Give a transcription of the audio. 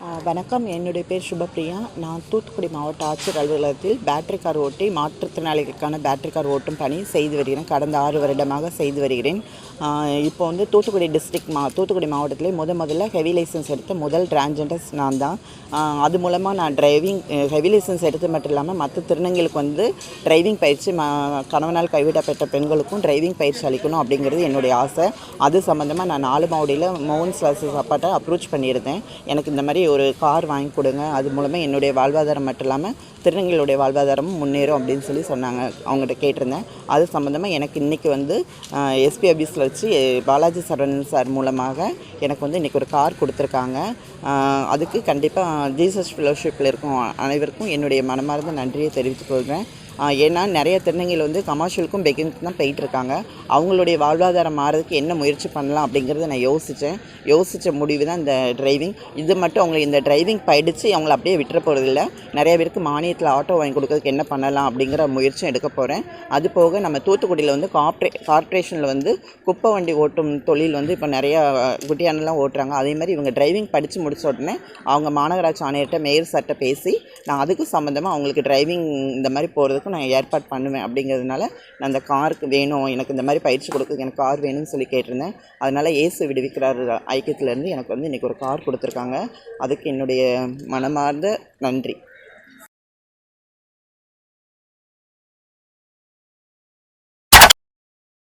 Oh. வணக்கம். என்னுடைய பேர் சுபப்ரியா நான் தூத்துக்குடி மாவட்ட ஆட்சியர் அலுவலகத்தில் பேட்டரி கார் ஓட்டி மாற்றுத்திறனாளிகளுக்கான பேட்டரி கார் ஓட்டும் பணி செய்து வருகிறேன். கடந்த ஆறு வருடமாக செய்து வருகிறேன். இப்போ வந்து தூத்துக்குடி டிஸ்ட்ரிக்ட் மா தூத்துக்குடி மாவட்டத்திலே முத முதல்ல ஹெவி லைசன்ஸ் எடுத்த முதல் டிரான்ஜெண்டர்ஸ் நான் தான். அது மூலமாக நான் டிரைவிங் ஹெவி லைசன்ஸ் எடுத்து மட்டும் இல்லாமல் மற்ற திருநங்களுக்கு வந்து டிரைவிங் பயிற்சி ம கணவனால் கைவிடப்பட்ட பெண்களுக்கும் டிரைவிங் பயிற்சி அளிக்கணும் அப்படிங்கிறது என்னுடைய ஆசை. அது சம்மந்தமாக நான் நாலு மாவடியில் மோகன் ஸ்லாசஸ் அப்பாட்ட அப்ரோச் பண்ணியிருந்தேன். எனக்கு இந்த மாதிரி ஒரு கார் வாங்கி கொடுங்க. அது மூலமாக என்னுடைய வாழ்வாதாரம் மட்டும் இல்லாமல் திருநங்கைகளுடைய வாழ்வாதாரமும் முன்னேறும் அப்படின்னு சொல்லி சொன்னாங்க. அவங்ககிட்ட கேட்டிருந்தேன். அது சம்மந்தமாக எனக்கு இன்றைக்கி வந்து எஸ்பி ஆஃபீஸில் வச்சு பாலாஜி சரவணன் சார் மூலமாக எனக்கு வந்து இன்றைக்கி ஒரு கார் கொடுத்துருக்காங்க. அதுக்கு கண்டிப்பாக ஜீசஸ் ஃபெலோஷிப்பில் இருக்கும் அனைவருக்கும் என்னுடைய மனமார்ந்த நன்றியை தெரிவித்துக் கொள்கிறேன். ஏன்னா நிறைய திருநங்கைகள் வந்து கமர்ஷியலுக்கும் பெக்கிங்க்கு தான் போயிட்டுருக்காங்க. அவங்களுடைய வாழ்வாதாரம் மாறதுக்கு என்ன முயற்சி பண்ணலாம் அப்படிங்கிறத நான் யோசித்தேன் யோசித்த முடிவு தான் இந்த டிரைவிங் இது மட்டும் அவங்களை இந்த டிரைவிங் படித்து அவங்கள அப்படியே விட்டுற போகிறதில்ல நிறைய பேருக்கு மானியத்தில் ஆட்டோ வாங்கி கொடுக்கறதுக்கு என்ன பண்ணலாம் அப்படிங்கிற முயற்சியும் எடுக்க போகிறேன் அது போக நம்ம தூத்துக்குடியில் வந்து கார்ப்ரே கார்ப்ரேஷனில் வந்து குப்பை வண்டி ஓட்டும் தொழில் வந்து இப்போ நிறையா குட்டியானலாம் ஓட்டுறாங்க. அதே மாதிரி இவங்க டிரைவிங் படித்து முடிச்ச உடனே அவங்க மாநகராட்சி ஆணையர்கிட்ட மேயர் சார்கிட்ட பேசி நான் அதுக்கு சம்மந்தமாக அவங்களுக்கு டிரைவிங் இந்த மாதிரி போகிறது போகிறதுக்கு நான் ஏற்பாடு பண்ணுவேன் அப்படிங்கிறதுனால நான் அந்த காருக்கு வேணும் எனக்கு இந்த மாதிரி பயிற்சி கொடுக்க எனக்கு கார் வேணும்னு சொல்லி கேட்டிருந்தேன். அதனால் ஏசு விடுவிக்கிறார் ஐக்கியத்துலேருந்து எனக்கு வந்து இன்றைக்கி ஒரு கார் கொடுத்துருக்காங்க. அதுக்கு என்னுடைய மனமார்ந்த நன்றி.